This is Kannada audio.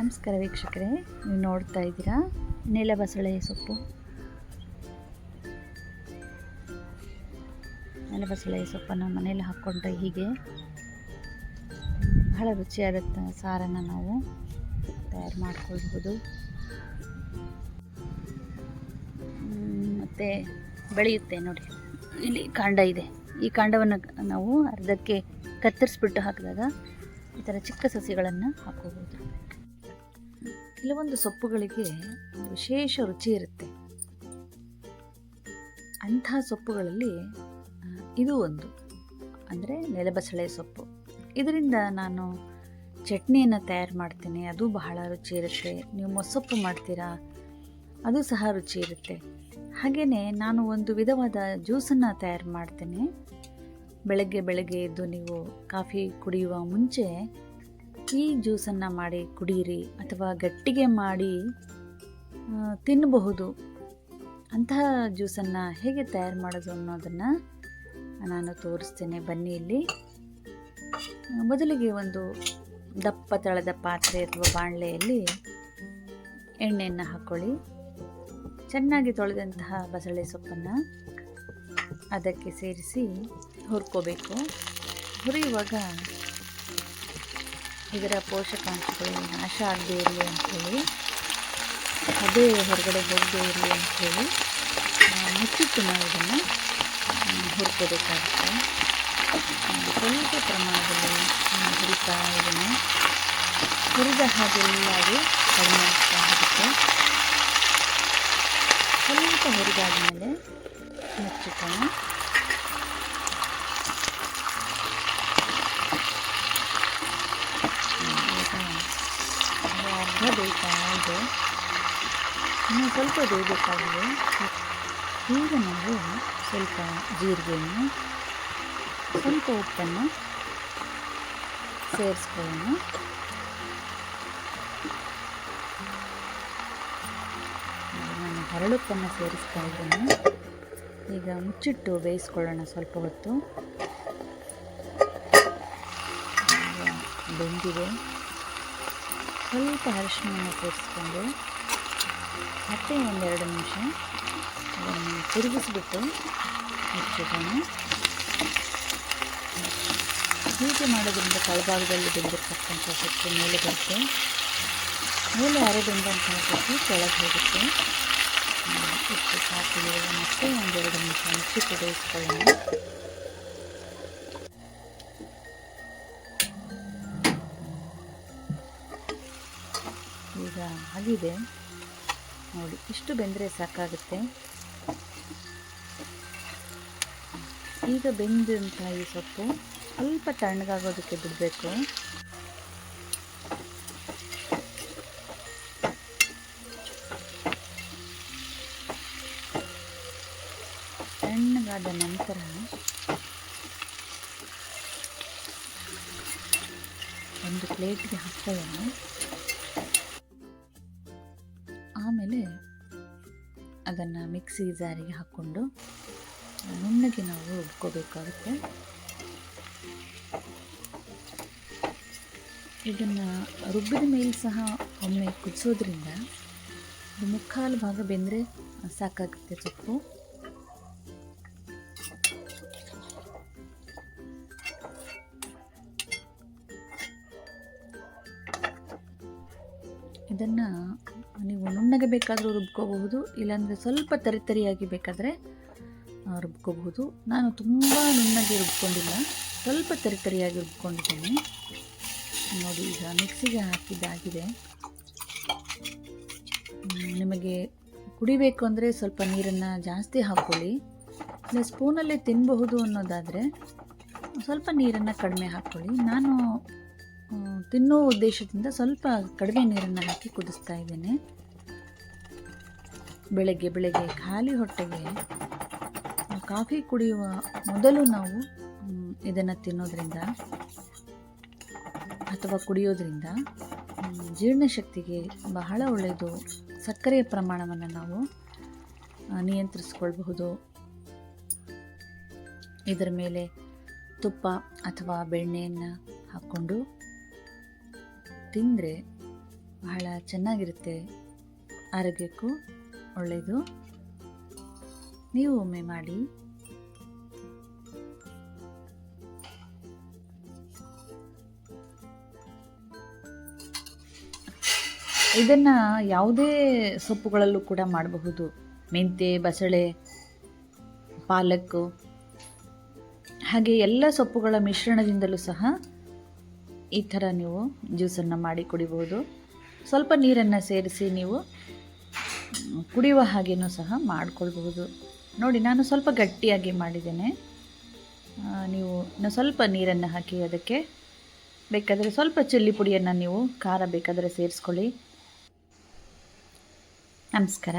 ನಮಸ್ಕಾರ ವೀಕ್ಷಕರೇ, ನೀವು ನೋಡ್ತಾ ಇದ್ದೀರಾ ನೆಲಬಸಳೆ ಸೊಪ್ಪು. ನೆಲಬಸಳೆ ಸೊಪ್ಪನ್ನು ಮನೇಲಿ ಹಾಕ್ಕೊಂಡ್ರೆ ಹೀಗೆ. ಬಹಳ ರುಚಿಯಾದ ಸಾರನ್ನು ನಾವು ತಯಾರು ಮಾಡ್ಕೊಳ್ಬೋದು. ಮತ್ತು ಬೆಳೆಯುತ್ತೆ ನೋಡಿ, ಇಲ್ಲಿ ಕಾಂಡ ಇದೆ. ಈ ಕಾಂಡವನ್ನು ನಾವು ಅರ್ಧಕ್ಕೆ ಕತ್ತರಿಸ್ಬಿಟ್ಟು ಹಾಕಿದಾಗ ಈ ಥರ ಚಿಕ್ಕ ಸಸಿಗಳನ್ನು ಹಾಕೋಬೋದು ಕೆಲವೊಂದು ಸೊಪ್ಪುಗಳಿಗೆ ವಿಶೇಷ ರುಚಿ ಇರುತ್ತೆ. ಅಂಥ ಸೊಪ್ಪುಗಳಲ್ಲಿ ಇದು ಒಂದು. ಅಂದರೆ ನೆಲಬಸಳೆ ಸೊಪ್ಪು. ಇದರಿಂದ ನಾನು ಚಟ್ನಿಯನ್ನು ತಯಾರು ಮಾಡ್ತೀನಿ. ಅದು ಬಹಳ ರುಚಿ ಇರುತ್ತೆ. ನೀವು ಮೊಸೊಪ್ಪು ಮಾಡ್ತೀರಾ, ಅದು ಸಹ ರುಚಿ ಇರುತ್ತೆ. ಹಾಗೆಯೇ ನಾನು ಒಂದು ವಿಧವಾದ ಜ್ಯೂಸನ್ನು ತಯಾರು ಮಾಡ್ತೀನಿ. ಬೆಳಗ್ಗೆ ಬೆಳಗ್ಗೆ ಎದ್ದು ನೀವು ಕಾಫಿ ಕುಡಿಯುವ ಮುಂಚೆ ಈ ಜ್ಯೂಸನ್ನು ಮಾಡಿ ಕುಡಿಯಿರಿ ಅಥವಾ ಗಟ್ಟಿಗೆ ಮಾಡಿ ತಿನ್ನಬಹುದು. ಅಂತಹ ಜ್ಯೂಸನ್ನು ಹೇಗೆ ತಯಾರು ಮಾಡೋದು ಅನ್ನೋದನ್ನು ನಾನು ತೋರಿಸ್ತೇನೆ. ಬನ್ನಿ ಇಲ್ಲಿ. ಮೊದಲಿಗೆ ಒಂದು ದಪ್ಪ ತಳದ ಪಾತ್ರೆ ಅಥವಾ ಬಾಣಲೆಯಲ್ಲಿ ಎಣ್ಣೆಯನ್ನು ಹಾಕ್ಕೊಳ್ಳಿ ಚೆನ್ನಾಗಿ ತೊಳೆದಂತಹ ಬಸಳೆ ಸೊಪ್ಪನ್ನು ಅದಕ್ಕೆ ಸೇರಿಸಿ ಹುರ್ಕೋಬೇಕು. ಹುರಿಯುವಾಗ ಇದರ ಪೋಷಕಾಂಶಗಳು ನಾಶ ಆಗದೇ ಇರಲಿ ಅಂಥೇಳಿ ಅದೇ ಹೊರಗಡೆ ಹೋಗದೇ ಇರಲಿ ಅಂಥೇಳಿ ಮುಚ್ಚಿಟ್ಟು ನಾವು ಇದನ್ನು ಹುರ್ಕೋಬೇಕಾಗುತ್ತೆ. ಸ್ವಲ್ಪ ಪ್ರಮಾಣದಲ್ಲಿ ಹುರಿತಾ ಇದನ್ನು ಹುರಿದ ಹಾಗೆಲ್ಲ ಅದು ಕಡಿಮೆ ಆಗ್ತಾ ಹೋಗುತ್ತೆ. ಸ್ವಲ್ಪ ಹುರಿದಾದ್ಮೇಲೆ ಮುಚ್ಚಿಟ್ಟೋಣ ಈಗ ಅರ್ಧ ಬೇಕಾಗಿದೆ ಇನ್ನು ಸ್ವಲ್ಪ ಬೇಯಬೇಕಾಗಿದೆ. ಈಗ ನಾವು ಸ್ವಲ್ಪ ಜೀರಿಗೆಯನ್ನು, ಸ್ವಲ್ಪ ಉಪ್ಪನ್ನು ಸೇರಿಸ್ಕೊಳ್ಳೋಣ. ನಾನು ಹರಳುಪ್ಪನ್ನು ಸೇರಿಸ್ತಾ ಇದ್ದೇನೆ. ಈಗ ಮುಚ್ಚಿಟ್ಟು ಬೇಯಿಸ್ಕೊಳ್ಳೋಣ ಸ್ವಲ್ಪ ಹೊತ್ತು. ಬೆಂದಿದೆ. ಸ್ವಲ್ಪ ಅರಿಶಿನ ಕೂರಿಸ್ಕೊಂಡು ಮತ್ತೆ ಒಂದೆರಡು ನಿಮಿಷ ಅದನ್ನು ತಿರುಗಿಸ್ಬಿಟ್ಟು ಮುಚ್ಚಿಡೋಣ ಹೀಗೆ ಮಾಡೋದ್ರಿಂದ ಕೆಳಭಾಗದಲ್ಲಿ ಬೆಂದಿರ್ತಕ್ಕಂಥ ಸೊಪ್ಪು ಮೇಲೆ ಬರುತ್ತೆ. ಮೇಲೆ ಅರೆಬೆಂದಂತಹ ಸೊಪ್ಪು ಕೆಳಗೆ ಹೋಗುತ್ತೆ. ಇಷ್ಟು ಸಾಕು. ಮತ್ತೆ ಒಂದೆರಡು ನಿಮಿಷ ಮುಚ್ಚಿ ಬೇಯಿಸ್ಕೊಳ್ಳೋಣ ಆಗಿದೆ. ನೋಡಿ, ಇಷ್ಟು ಬೆಂದರೆ ಸಾಕಾಗುತ್ತೆ. ಈಗ ಬೆಂದಂಥ ಈ ಸೊಪ್ಪು ಸ್ವಲ್ಪ ತಣ್ಣಗಾಗೋದಕ್ಕೆ ಬಿಡಬೇಕು. ತಣ್ಣಗಾದ ನಂತರ ಒಂದು ಪ್ಲೇಟ್ಗೆ ಹಾಕ್ಕೊಳ್ಳೋಣ ಅದನ್ನು ಮಿಕ್ಸಿ ಜಾರಿಗೆ ಹಾಕ್ಕೊಂಡು ನುಣ್ಣಗೆ ನಾವು ರುಬ್ಕೋಬೇಕಾಗುತ್ತೆ ಇದನ್ನು ರುಬ್ಬಿದ ಮೇಲೆ ಸಹ ಒಮ್ಮೆ ಕುದಿಸೋದ್ರಿಂದ ಮುಕ್ಕಾಲು ಭಾಗ ಬೆಂದರೆ ಸಾಕಾಗುತ್ತೆ ಸೊಪ್ಪು. ಇದನ್ನು ನೀವು ನುಣ್ಣಗೆ ಬೇಕಾದರೂ ರುಬ್ಕೋಬಹುದು, ಇಲ್ಲಾಂದರೆ ಸ್ವಲ್ಪ ತರಿತರಿಯಾಗಿ ಬೇಕಾದರೆ ರುಬ್ಕೋಬಹುದು. ನಾನು ತುಂಬ ನುಣ್ಣಗೆ ರುಬ್ಕೊಂಡಿಲ್ಲ, ಸ್ವಲ್ಪ ತರಿತರಿಯಾಗಿ ರುಬ್ಕೊಂಡಿದ್ದೇನೆ. ನೋಡಿ, ಈಗ ಮಿಕ್ಸಿಗೆ ಹಾಕಿದ್ದಾಗಿದೆ ನಿಮಗೆ ಕುಡಿಬೇಕು ಅಂದರೆ ಸ್ವಲ್ಪ ನೀರನ್ನು ಜಾಸ್ತಿ ಹಾಕ್ಕೊಳ್ಳಿ. ಇಲ್ಲ, ಸ್ಪೂನಲ್ಲೇ ತಿನ್ನಬಹುದು ಅನ್ನೋದಾದರೆ ಸ್ವಲ್ಪ ನೀರನ್ನು ಕಡಿಮೆ ಹಾಕ್ಕೊಳ್ಳಿ. ನಾನು ತಿನ್ನೋ ಉದ್ದೇಶದಿಂದ ಸ್ವಲ್ಪ ಕಡಿಮೆ ನೀರನ್ನು ಹಾಕಿ ಕುದಿಸ್ತಾ ಇದ್ದೇನೆ. ಬೆಳಗ್ಗೆ ಬೆಳಗ್ಗೆ ಖಾಲಿ ಹೊಟ್ಟೆಗೆ ಕಾಫಿ ಕುಡಿಯುವ ಮೊದಲು ನಾವು ಇದನ್ನು ತಿನ್ನೋದ್ರಿಂದ ಅಥವಾ ಕುಡಿಯೋದ್ರಿಂದ ಜೀರ್ಣಶಕ್ತಿಗೆ ಬಹಳ ಒಳ್ಳೆಯದು. ಸಕ್ಕರೆಯ ಪ್ರಮಾಣವನ್ನು ನಾವು ನಿಯಂತ್ರಿಸ್ಕೊಳ್ಬಹುದು. ಇದರ ಮೇಲೆ ತುಪ್ಪ ಅಥವಾ ಬೆಣ್ಣೆಯನ್ನು ಹಾಕ್ಕೊಂಡು ತಿಂದರೆ ಬಹಳ ಚೆನ್ನಾಗಿರುತ್ತೆ ಆರೋಗ್ಯಕ್ಕೂ ಒಳ್ಳೆಯದು ನೀವು ಒಮ್ಮೆ ಮಾಡಿ. ಇದನ್ನು ಯಾವುದೇ ಸೊಪ್ಪುಗಳಲ್ಲೂ ಕೂಡ ಮಾಡಬಹುದು. ಮೆಂತೆ ಬಸಳೆ ಪಾಲಕ್ಕು ಹಾಗೆ ಎಲ್ಲ ಸೊಪ್ಪುಗಳ ಮಿಶ್ರಣದಿಂದಲೂ ಸಹ ಈ ಥರ ನೀವು ಜ್ಯೂಸನ್ನು ಮಾಡಿ ಕುಡಿಬಹುದು. ಸ್ವಲ್ಪ ನೀರನ್ನು ಸೇರಿಸಿ ನೀವು ಕುಡಿಯುವ ಹಾಗೇನೂ ಸಹ ಮಾಡಿಕೊಳ್ಬಹುದು. ನೋಡಿ, ನಾನು ಸ್ವಲ್ಪ ಗಟ್ಟಿಯಾಗಿ ಮಾಡಿದ್ದೇನೆ. ನೀವು ಇನ್ನು ಸ್ವಲ್ಪ ನೀರನ್ನು ಹಾಕಿ ಅದಕ್ಕೆ ಬೇಕಾದರೆ ಸ್ವಲ್ಪ ಚಿಲ್ಲಿ ಪುಡಿಯನ್ನು ನೀವು ಖಾರ ಬೇಕಾದರೆ ಸೇರಿಸ್ಕೊಳ್ಳಿ. ನಮಸ್ಕಾರ.